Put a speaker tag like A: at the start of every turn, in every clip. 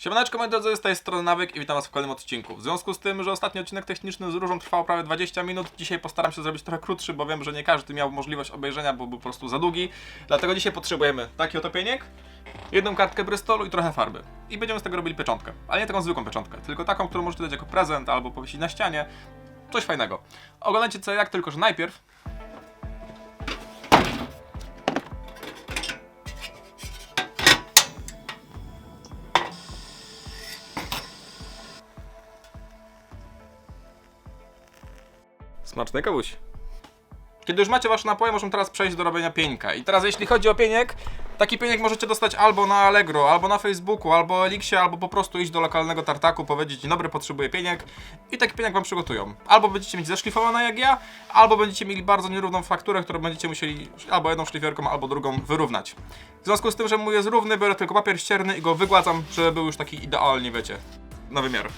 A: Siemaneczko moi drodzy, z tej strony Nawyk i witam was w kolejnym odcinku. W związku z tym, że ostatni odcinek techniczny z Różą trwał prawie 20 minut, dzisiaj postaram się zrobić trochę krótszy, bo wiem, że nie każdy miał możliwość obejrzenia, bo był po prostu za długi. Dlatego dzisiaj potrzebujemy taki oto pieniek, jedną kartkę Bristolu i trochę farby. I będziemy z tego robili pieczątkę. Ale nie taką zwykłą pieczątkę, tylko taką, którą możecie dać jako prezent albo powiesić na ścianie. Coś fajnego. Oglądajcie co jak, tylko że najpierw Smacznej kawusi. Kiedy już macie wasze napoje, możemy teraz przejść do robienia pieńka. I teraz jeśli chodzi o pieniek, taki pieniek możecie dostać albo na Allegro, albo na Facebooku, albo Elixie, albo po prostu iść do lokalnego tartaku, powiedzieć dobry, potrzebuję pieniek i taki pieniek wam przygotują. Albo będziecie mieć zeszlifowane jak ja, albo będziecie mieli bardzo nierówną fakturę, którą będziecie musieli albo jedną szlifierką, albo drugą wyrównać. W związku z tym, że mój jest równy, biorę tylko papier ścierny i go wygładzam, żeby był już taki idealnie, wiecie, na wymiar.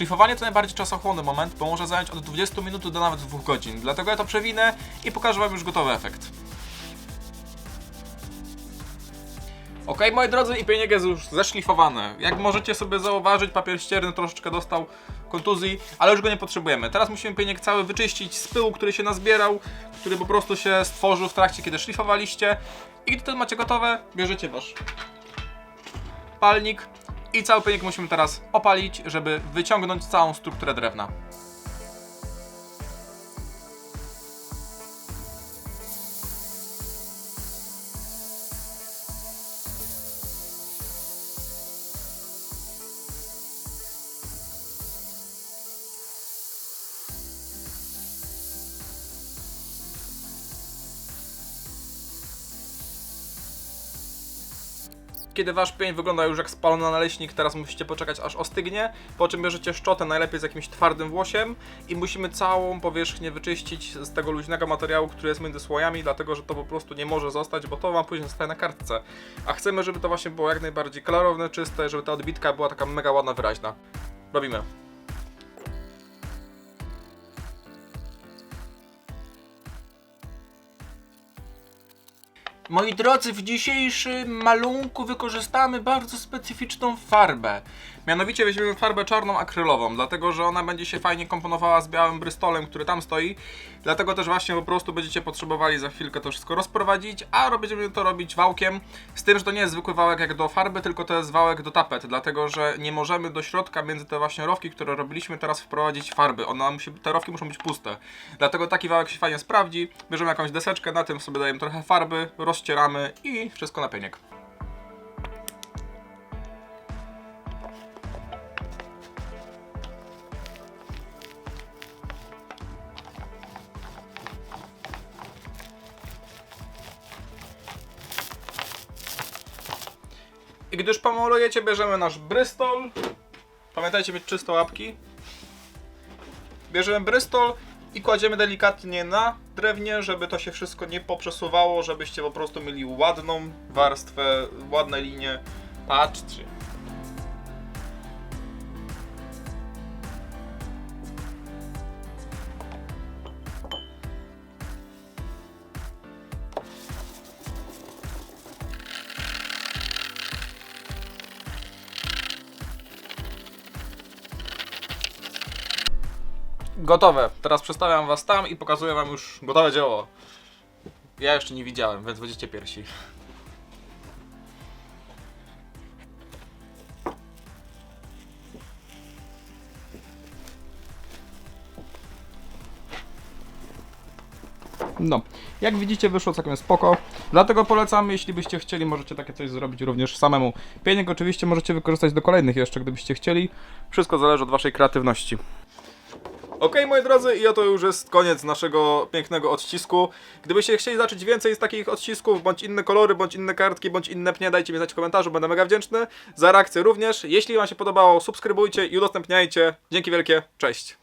A: Szlifowanie to najbardziej czasochłonny moment, bo może zająć od 20 minut do nawet 2 godzin. Dlatego ja to przewinę i pokażę Wam już gotowy efekt. Ok, moi drodzy, i pieniek jest już zeszlifowany. Jak możecie sobie zauważyć, papier ścierny troszeczkę dostał kontuzji, ale już go nie potrzebujemy. Teraz musimy pieniek cały wyczyścić z pyłu, który się nazbierał, który po prostu się stworzył w trakcie, kiedy szlifowaliście. I gdy to macie gotowe, bierzecie wasz palnik i cały pieniek musimy teraz opalić, żeby wyciągnąć całą strukturę drewna. Kiedy wasz pień wygląda już jak spalony naleśnik, teraz musicie poczekać aż ostygnie, po czym bierzecie szczotę, najlepiej z jakimś twardym włosiem i musimy całą powierzchnię wyczyścić z tego luźnego materiału, który jest między słojami, dlatego że to po prostu nie może zostać, bo to wam później zostaje na kartce. A chcemy, żeby to właśnie było jak najbardziej klarowne, czyste, żeby ta odbitka była taka mega ładna, wyraźna. Robimy. Moi drodzy, w dzisiejszym malunku wykorzystamy bardzo specyficzną farbę. Mianowicie weźmiemy farbę czarną akrylową, dlatego że ona będzie się fajnie komponowała z białym brystolem, który tam stoi. Dlatego też właśnie po prostu będziecie potrzebowali za chwilkę to wszystko rozprowadzić, a będziemy to robić wałkiem. Z tym, że to nie jest zwykły wałek jak do farby, tylko to jest wałek do tapet, dlatego że nie możemy do środka między te właśnie rowki, które robiliśmy teraz wprowadzić farby. Ona musi, te rowki muszą być puste. Dlatego taki wałek się fajnie sprawdzi. Bierzemy jakąś deseczkę, na tym sobie dajemy trochę farby, rozcieramy i wszystko na pieniek. I gdy już pomalujecie, bierzemy nasz Bristol. Pamiętajcie mieć czyste łapki. Bierzemy Bristol i kładziemy delikatnie na drewnie, żeby to się wszystko nie poprzesuwało, żebyście po prostu mieli ładną warstwę, ładne linie. Patrzcie. Gotowe. Teraz przestawiam was tam i pokazuję wam już gotowe dzieło. Ja jeszcze nie widziałem, więc będziecie pierwsi. No, jak widzicie wyszło całkiem spoko, dlatego polecamy, jeśli byście chcieli, możecie takie coś zrobić również samemu. Pieniek oczywiście możecie wykorzystać do kolejnych jeszcze, gdybyście chcieli. Wszystko zależy od waszej kreatywności. Ok, moi drodzy, i oto już jest koniec naszego pięknego odcisku. Gdybyście chcieli zobaczyć więcej z takich odcisków, bądź inne kolory, bądź inne kartki, bądź inne pnie, dajcie mi znać w komentarzu, będę mega wdzięczny. Za reakcję również. Jeśli Wam się podobało, subskrybujcie i udostępniajcie. Dzięki wielkie, cześć.